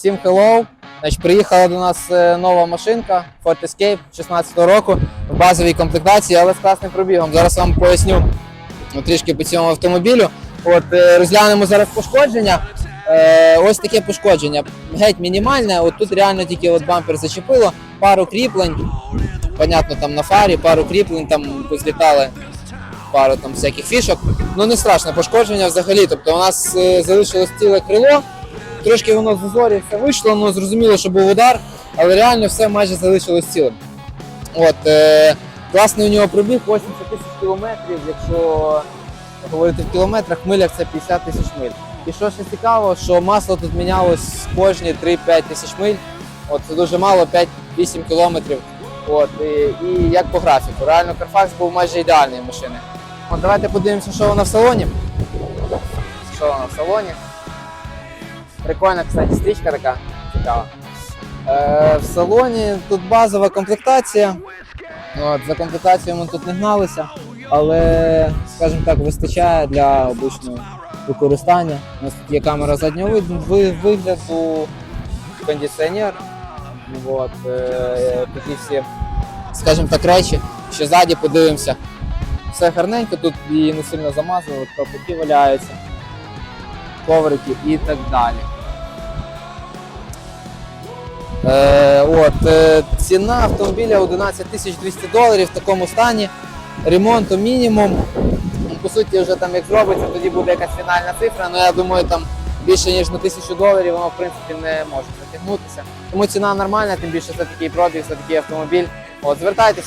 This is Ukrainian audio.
Всім hello! Значить, приїхала до нас е, нова машинка Ford Escape 16 року в базовій комплектації, але з класним пробігом. Зараз вам поясню трішки по цьому автомобілю. От е, розглянемо зараз пошкодження. Е, ось таке пошкодження. Геть мінімальне. От тут реально тільки от бампер зачепило, пару кріплень. Понятно, там на фарі, пару кріплень там позлітали пару там всяких фішок. Ну не страшне пошкодження взагалі. Тобто у нас залишилось ціле крило. Трошки воно з зазорів все вийшло, ну зрозуміло, що був удар, але реально все майже залишилось цілим. От, е, класний у нього пробіг 80 тисяч кілометрів, якщо говорити в кілометрах, милях це 50 тисяч миль. І що ще цікаво, що масло тут мінялось кожні 3-5 тисяч миль. От це дуже мало, 5-8 кілометрів. От, і, і як по графіку. Реально Carfax був майже ідеальний машини. От давайте подивимося, що вона в салоні. Що вона в салоні? Прикольна, кстати, стрічка така цікава. Е, в салоні тут базова комплектація. От, за комплектацією ми тут не гналися, але, скажімо так, вистачає для обичного використання. У нас тут є камера заднього вигляду, кондиціонер. Ну, От, е, такі всі, скажімо так, речі. Ще ззаді подивимося. Все гарненько, тут її не сильно замазали, капоті валяються коврики і так далі. Е, от, е, ціна автомобіля 11 тисяч 200 доларів в такому стані. Ремонту мінімум. По суті, вже там як зробиться, тоді буде якась фінальна цифра. але я думаю, там більше ніж на тисячу доларів воно в принципі не може затягнутися. Тому ціна нормальна, тим більше це такий пробіг, це такий автомобіль. От, звертайтесь.